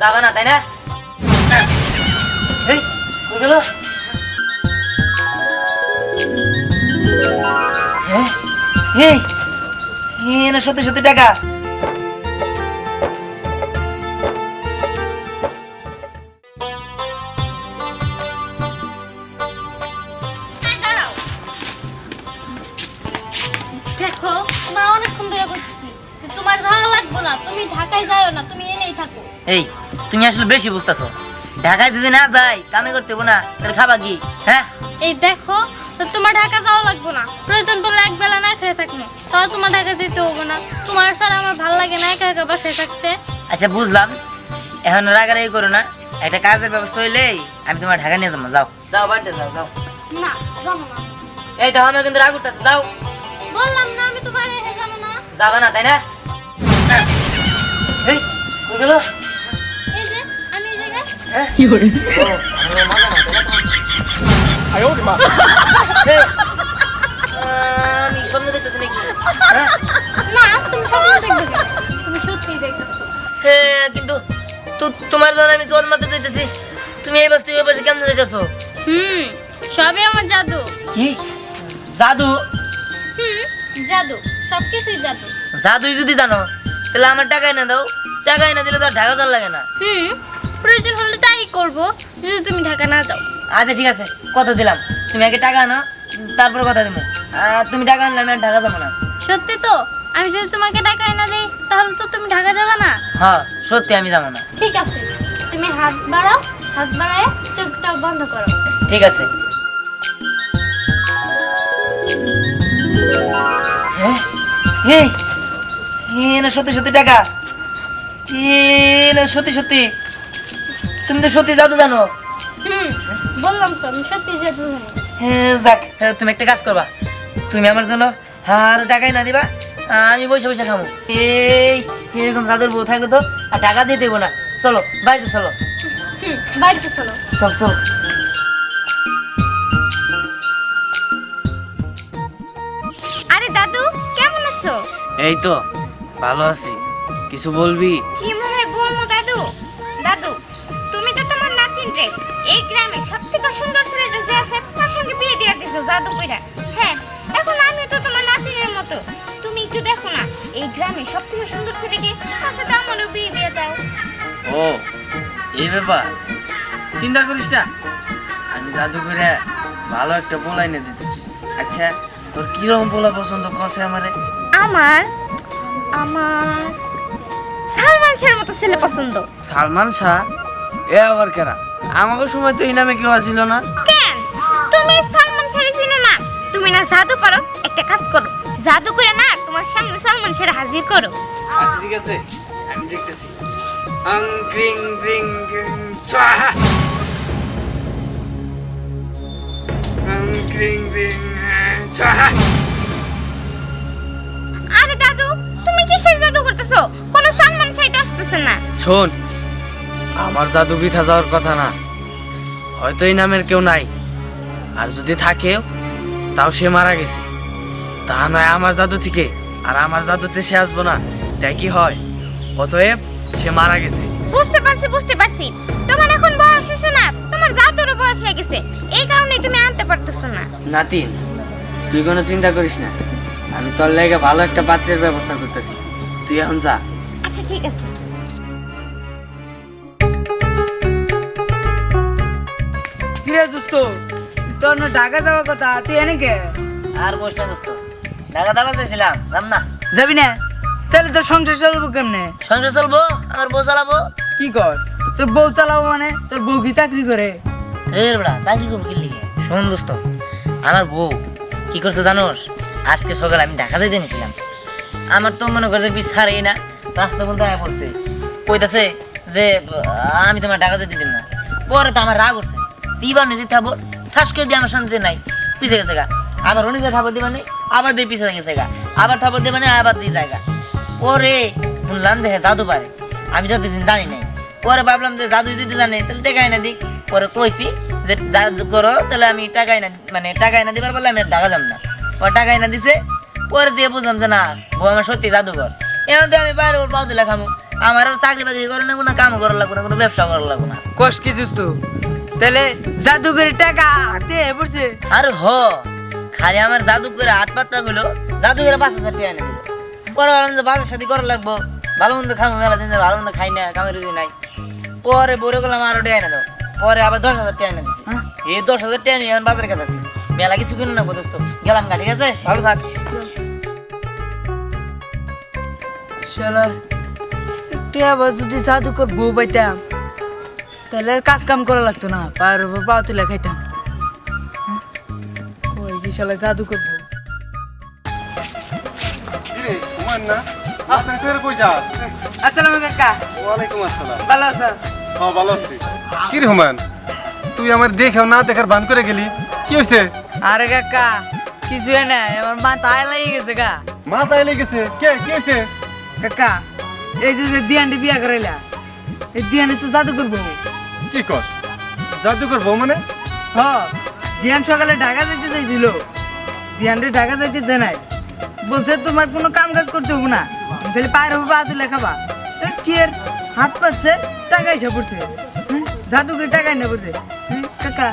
যাবে না তাই না? এই গেল হ্যাঁ। এই এই না সত্যি সত্যি টাকা। দেখো মা অনেকক্ষণ ধরে করতেছি যে তোমার ভালো লাগবো না তুমি ঢাকায় যাও না তুমি এনেই থাকো। এই তুমি আসলে বেশি বুঝতেছো। ঢাকায় যদি না যাই কামে করতে হব না তাহলে খাবা কি? হ্যাঁ? এই দেখো তো তোমার ঢাকা যাওয়া লাগবো না। প্রয়োজন পড়লে এক বেলা না খেয়ে থাকব। তাহলে তোমার ঢাকা যেতে হবে না। তোমার স্যার আমার ভালো লাগে না একা একা বাসায় থাকতে। আচ্ছা বুঝলাম। এখন রাগারাগি করো না। একটা কাজের ব্যবস্থা হইলেই আমি তোমার ঢাকা নিয়ে যাব যাও। যাও বাড়িতে যাও যাও। না যাব না। এই তো আমার কিন্তু রাগ উঠতেছে যাও। বললাম না আমি তো বাইরে রেখে যাব না। যাবে না তাই না? গেল? এই যে আমি এই জায়গায়। হ্যাঁ? কি করে? তোমার? এই, আমি স্বপ্ন দেখতেছি নাকি? হ্যাঁ? না তুমি স্বপ্ন দেখবে? তুমি সত্যিই দেখতেছো হ্যাঁ কিন্তু তো তোমার জন্য আমি জল মারতে চাইতেছি তুমি এই বস্তি পাশে কেমন যাইতেছো? হুম সবই আমার জাদু। কি? জাদু? হুম জাদু। সবকিছুই জাদু। জাদুই যদি জানো তাহলে আমার টাকাই না দাও। টাকাই না দিলে তো ঢাকা যাওয়ার লাগে না হুম প্রয়োজন হলে তাই করব যদি তুমি ঢাকা না যাও আচ্ছা ঠিক আছে কথা দিলাম তুমি আগে টাকা আনো তারপর কথা দিব তুমি টাকা আনলে আমি ঢাকা যাব না সত্যি তো আমি যদি তোমাকে টাকা এনে দেই তাহলে তো তুমি ঢাকা যাবে না হ্যাঁ সত্যি আমি যাব না ঠিক আছে তুমি হাত বাড়াও হাত বাড়ায় চোখটা বন্ধ করো ঠিক আছে হ্যাঁ এই সত্যি সত্যি টাকা সত্যি সত্যি? তুমি তো সত্যি জাদু জানো। বললাম তো আমি সত্যি জাদু জানি। হ্যাঁ যাক হ্যাঁ, তুমি একটা কাজ করবা। তুমি আমার জন্য আর টাকাই না দিবা আমি বসে বসে খাব এই এরকম জাদুর বউ থাকলে তো আর টাকা দিয়ে দেবো না। চলো বাড়িতে চলো। বাড়িতে চলো। চল চল। আরে দাদু কেমন আছো? এই তো ভালো আছি। কিছু বলবি? কি মনে বলব দাদু? দাদু তুমি তো তোমার নাতিন রে এই গ্রামে সব থেকে সুন্দর ছেলেটা যে আছে তার সঙ্গে বিয়ে দিয়ে দিছো জাদু কইরা। হ্যাঁ এখন আমি তো তোমার নাতিনের মতো। তুমি একটু দেখো না এই গ্রামে সব থেকে সুন্দর ছেলেকে তার সাথে আমারও বিয়ে দিয়ে দাও। ও এই ব্যাপার? চিন্তা করিস না। আমি জাদু করে ভালো একটা পোলা এনে দিতেছি। আচ্ছা তোর কীরকম পোলা পছন্দ কষে আমারে? আমার আমার শাহের মতো ছেলে পছন্দ। সালমান শাহ? এ আবার কেনা আমাকে সময় তো এই নামে কেউ আসিল না। কেন? তুমি সালমান চিনো না? তুমি না জাদু পারো একটা কাজ করো। জাদু করে না তোমার সামনে সালমান শাহ হাজির করো। আচ্ছা ঠিক আছে। আমি দেখতেছি। আং ক্রিং ক্রিং ক্রিং চাহা আং ক্রিং ক্রিং চাহা আরে দাদু তুমি কিসের জাদু করতেছো? না। শোন আমার জাদু বৃথা যাওয়ার কথা না। হয়তো এই নামের কেউ নাই। আর যদি থাকেও তাও সে মারা গেছে। তা নয় আমার জাদু থেকে। আর আমার জাদুতে সে আসব না। তাই কি হয়? অতএব সে মারা গেছে। বুঝতে পারছি বুঝতে পারছি। তোমার এখন বয়স হয়েছে না? তোমার জাদুরও বয়স হয়ে গেছে। এই কারণেই তুমি আনতে পারতেছো না। নাতিন তুই কোনো চিন্তা করিস না। আমি তোর লেগে ভালো একটা পাত্রের ব্যবস্থা করতেছি। তুই এখন যা। আচ্ছা ঠিক আছে। দোস্ত। তোর না ঢাকা যাওয়ার কথা তুই এনে কে? আর বস না দোস্ত। ঢাকা দাবা চাইছিলাম যাম না। যাবি না? তাহলে তোর সংসার চালাবো কেমনে? সংসার চলবো আমার বউ চালাবো। কি কর? তোর বউ চালাবো মানে? তোর বউ কি চাকরি করে? বেড়া চাকরি করব শোন দোস্ত আমার বউ কি করছে জানোস? আজকে সকালে আমি ঢাকা যেতে নিয়েছিলাম আমার তো মনে করছে এই না রাস্তা বলতে আয়া পড়ছে। কইতাছে যে আমি তোমার ঢাকা যেতে দিম না। পরে তো আমার রাগ উঠছে। দিবার নিজে থাকব ঠাস করে দিয়ে আমার শান্তিতে নাই পিছিয়ে গেছে গা। আবার অনেকে থাপড় দিবা নেই আবার দিয়ে পিছিয়ে গেছে গা। আবার থাপড় দিবা নেই আবার দিয়ে জায়গা পরে শুনলাম যে হ্যাঁ, জাদু পারে আমি যতদিন জানি নাই। পরে ভাবলাম যে জাদু যদি জানে তাহলে টাকাই না দিক। পরে কইছি যে জাদু করো তাহলে আমি টাকাই না মানে টাকাই না দিবার বলে আমি ঢাকা যাব না। পরে টাকাই না দিছে পরে দিয়ে বুঝলাম যে না ও আমার সত্যি জাদুঘর এখন তো আমি বাইরে ওর পাও দিলে খামু। আমার আর চাকরি বাকরি করা না কাম করা লাগবো না কোনো ব্যবসা করা লাগবো না। কষ্ট কি তাহলে জাদুঘরের টাকা হাতে পড়ছে। আর হ খালি আমার জাদু করে হাত পাতটা গুলো জাদু করে পাঁচ হাজার টাকা এনে দিল। পরে ভাবলাম যে বাজার সাথে করা লাগবো ভালো মন্দ খাব মেলা দিন ভালো মন্দ খাই না কামের রুজি নাই। পরে বলে করলাম আরও টাকা এনে দাও পরে আবার দশ হাজার টাকা এনে দিচ্ছি হ্যাঁ? এই দশ হাজার টাকা নিয়ে এখন বাজারের কাছে আছি। মেলা কিছু কিনে নেব দোস্ত গেলাম গা ঠিক আছে? ভালো থাক। শালার আবার যদি জাদুকর বউ পাইতাম। তাহলে আর কাজ কাম করা লাগতো না। পায়ের উপর পা তুলে খাইতাম। হ্যাঁ? ওই কি শালা আসসালামু কাকা। ওয়ালাইকুম আসসালাম। ভালো আছো? হ্যাঁ ভালো আছি। কি রে হুমান তুই আমার দেখেও না দেখার ভান করে গেলি। কি হয়েছে আরে কাকা কিছু না আমার মা তাই গেছে গা। মা তাইলে গেছে? কে কি হয়েছে কাকা এই যে দিয়ানটি বিয়া করাইলা এই দিয়ানি তো জাদুকর বউ কি কস? জাদুকর বউ মানে? হ দিয়ান সকালে ঢাকা যাইতে চাইছিল। দিয়ানটি ঢাকা যাইতে দেয় নাই। বলছে তোমার কোনো কাম কাজ করতে হবে না। তুমি খালি পায়ের উপর পা তুলে খাবা। কি এর হাত পাচ্ছে? টাকা পড়ছে হুম, জাদুকর টাকা এনে পড়ছে কাকা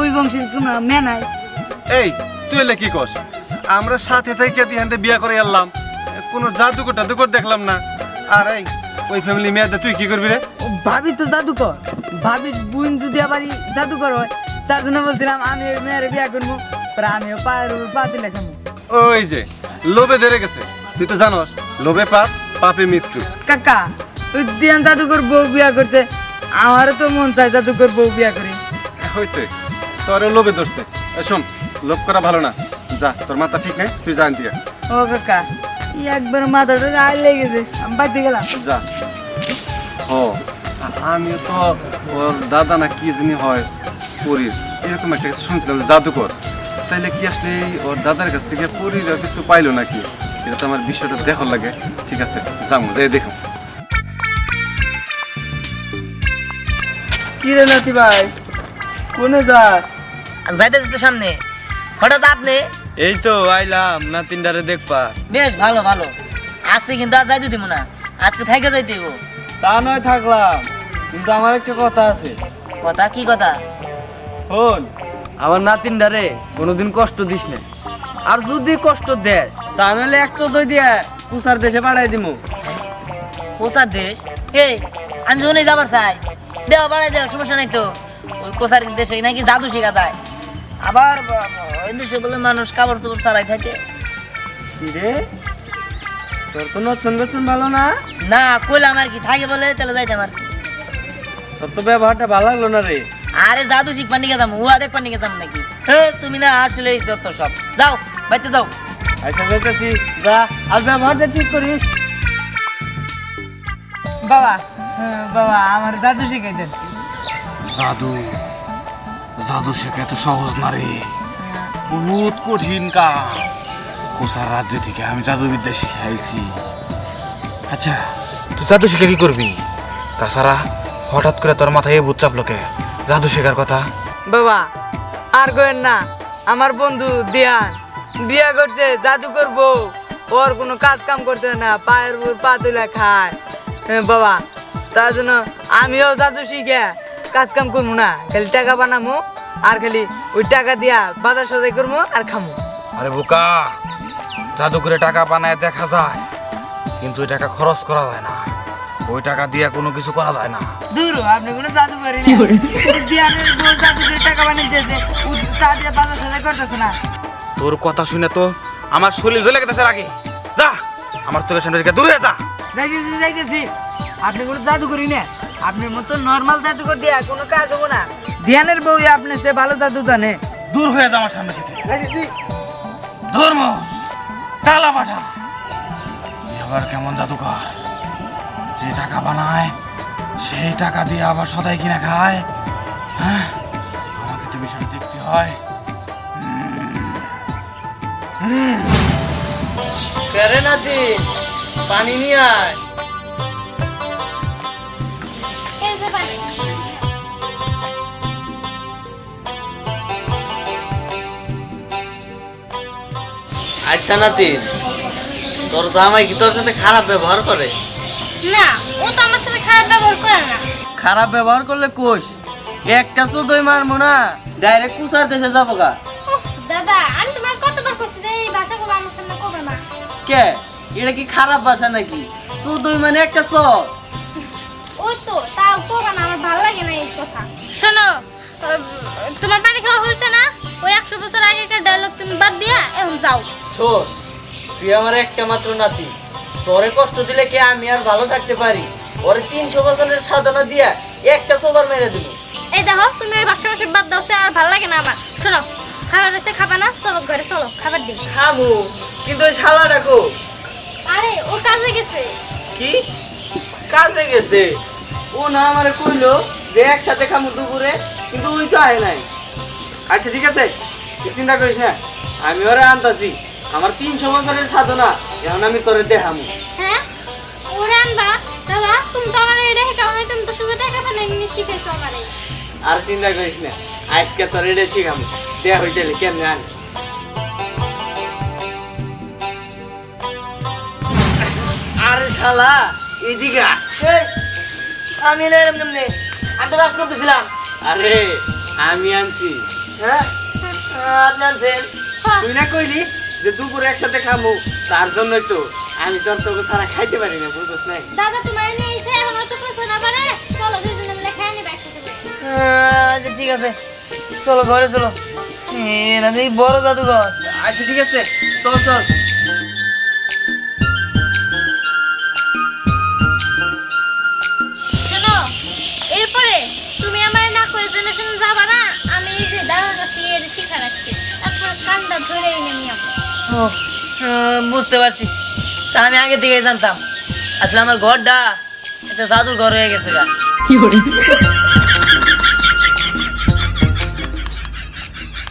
ওই বংশের কোনো মেয়ে নাই। এই তুই এলে কি কস? আমরা সাথে থেকে দিহান্তে বিয়া করে এলাম কোনো জাদুকর টাদুকর দেখলাম না। আর এই ওই ফ্যামিলি মেয়েদের তুই কি করবি রে? ভাবি তো জাদুকর। ভাবি বোন যদি আবার জাদুকর হয় তার জন্য বলছিলাম আমি ওই মেয়ের বিয়া করব পরে আমিও পায়ের উপর পা তুলে খাব ওই যে লোভে ধরে গেছে। তুই তো জানোস লোভে পাপ পাপে মৃত্যু। কাকা দিয়ান জাদুকর বউ বিয়া করছে আমারও তো মন চায় জাদুকর বউ বিয়া করি। হয়েছে তোর লোভে ধরছে। শোন লোভ করা ভালো না। যা তোর মাথা ঠিক নেই তুই জান দিয়ে ও কাকা একবার মাথাটা আই লেগেছে আমি বাড়তে গেলাম। যা। ও আমিও তো ওর দাদা না কি জানি হয় পরীর। এরকম একটা কিছু শুনছিলাম জাদুকর। তাইলে কি আসলে ওর দাদার কাছ থেকে পরীর কিছু পাইলো নাকি? এটা তো আমার বিষয়টা দেখার লাগে। ঠিক আছে যাব যাই দেখো। কি রে নাতি ভাই কোনে যা যাইতেছি তো সামনে। হঠাৎ আপনি? এই তো আইলাম না তিনটারে দেখবা। বেশ ভালো ভালো। আজকে কিন্তু আর যাইতে দিব না। আজকে থেকে যাইতে দিব তা নয় থাকলাম। কিন্তু আমার একটা কথা আছে। কথা? কি কথা? শোন আমার নাতিনডারে কোনোদিন কষ্ট দিস না। আর যদি কষ্ট দেয় তাহলে একশো দই দিয়ে কুসার দেশে পাঠাই দিমু। কোসার দেশ? এই আমি যখনই যাবার চাই দেওয়া বাড়াই দেওয়া সমস্যা নাই তো। ওই কোসার দেশে নাকি জাদু শেখা যায়। আবার ওই দেশে বলে মানুষ কাপড় চোপড় ছাড়াই থাকে। রে? তোর তো নতুন নতুন ভালো না? না কইলাম আর কি থাকে বলে তাহলে যাইতে আমার তোর তো ব্যবহারটা ভালো লাগল না রে। আরে জাদু শিখবার নিকে যাব উয়া দেখবার নিকে যাব নাকি? হে তুমি না আসলে যত সব। যাও বাইতে যাও। আচ্ছা যাইতেছি। যা আর ব্যবহারটা ঠিক করিস। বাবা হ্যাঁ, বাবা আমার দাদু শিখাইছেন জাদু জাদু শেখা এত সহজ না রে। বহুত কঠিন কাজ। কোসার রাজ্য থেকে আমি জাদুবিদ্যা শিখাইছি। আচ্ছা তুই জাদু শিখে কি করবি? তাছাড়া হঠাৎ করে তোর মাথায় এই ভূত চাপলোকে জাদু শেখার কথা? বাবা আর করেন না আমার বন্ধু দিয়ান। বিয়া করছে জাদুকর বউ ওর কোনো কাজ কাম করতে না পায়ের উপর পা তুলে খায়। হ্যাঁ, বাবা তার জন্য আমিও জাদু শিখে কাজ কাম করব না। খালি টাকা বানামু আর খালি ওই টাকা দিয়া বাজার সদাই করব আর খামু। আরে বোকা জাদু করে টাকা বানায় দেখা যায় কিন্তু ওই টাকা খরচ করা যায় না। ওই টাকা দিয়ে কোনো কিছু করা যায় না। দূর আপনি কোনো জাদু করেন দিয়ানের বউ জাদু করে টাকা তা দিয়ে বাজার করতেছে না। তোর কথা শুনে তো আমার শরীর জ্বলে গেছে রাগে। যা আমার চোখের সামনে থেকে দূরে যা। যাইতেছি যাইতেছি। আপনি কোনো জাদু করি না আপনার মতো নর্মাল জাদু করে দিয়া কোনো কাজ হব না। ধ্যানের বউ আপনি সে ভালো জাদু জানে। দূর হয়ে যা আমার সামনে থেকে। যাইতেছি। ধর্ম কালা পাঠা। এ আবার কেমন জাদুকর যে টাকা বানায় সেই টাকা দিয়ে আবার সদাই কিনা খায়? হ্যাঁ? আমাকে তো বিষয়টা দেখতে হয়। কেরে নাতি পানি নিয়ে আয়। আচ্ছা নাতি তোর জামাই কি তোর সাথে খারাপ ব্যবহার করে? না। ও তো আমার সাথে খারাপ ব্যবহার করে না। খারাপ ব্যবহার করলে কোষ? একটা শুধুই মারবো না ডাইরেক্ট কুসার দেশে যাব গা। দাদা আমি তোমার কতবার কইছি যে এই ভাষাগুলো আমার সামনে কবে না। কে? এটা কি খারাপ ভাষা নাকি? শুধুই মানে একটা সর ওই তো তাও কবে না আমার ভালো লাগে না এই কথা। শোনো তোমার পানি খাওয়া হয়েছে না? ওই একশো বছর আগেকার ডায়লগ তুমি বাদ দিয়া এখন যাও। শোন তুই আমার একটা মাত্র নাতি। তোরে কষ্ট দিলে কে আমি আর ভালো থাকতে পারি? ওরে তিনশো বছরের সাধনা দিয়া একটা সোবার মেরে দিল এই দেখো তুমি ওই ভাষা ভাষা বাদ দাও আর ভালো লাগে না আমার। শোনো খাবার রয়েছে খাবা না? চলো ঘরে চলো খাবার দিই। খামু কিন্তু ওই শালা ডাকো আরে ও কাজে গেছে। কি? কাজে গেছে? ও না আমারে কইলো যে একসাথে খামু দুপুরে কিন্তু ওই তো আয় নাই। আচ্ছা ঠিক আছে তুই চিন্তা করিস না। আমি ওরে আনতাছি। আমার তিনশো বছরের সাধনা। এখন আমি তোরে দেখামু। হ্যাঁ? ওরে আনবা দাদা তুমি তো আমার এটা কেমন তুমি তো শুধু টাকা পান এমনি শিখেছো আমারে। আর চিন্তা করিস না আজকে তোর এটা শিখামু। দেয়া হইতেলে কেমনে আন। আরে শালা এদিকে আমি না এরকম কেমনে? আমি তো কাজ করতেছিলাম। আরে আমি আনছি। হ্যাঁ। আহ, আপনি আনছেন। হ্যাঁ। তুই না কইলি যে দুপুরে একসাথে খাব তার জন্যই তো আমি তোর তোকে ছাড়া খাইতে পারি না বুঝছ নাই? দাদা তোমার নিয়ে এসে এখন অত না চলো দুজনে মিলে খাই নিবে একসাথে আচ্ছা ঠিক আছে। চলো ঘরে চলো। এরা দেখি বড় জাদুঘর আচ্ছা ঠিক আছে। চল চল। শোনো এরপরে তুমি আমার না করে জেনে শুনে যাবা না আমি এই যে দাদার কাছে শিখা রাখছি। তারপর কান্দা ধরে এনে নিয়ে ও বুঝতে পারছি। তা আমি আগে থেকে জানতাম। আসলে আমার ঘরটা একটা জাদুর ঘর হয়ে গেছে গা।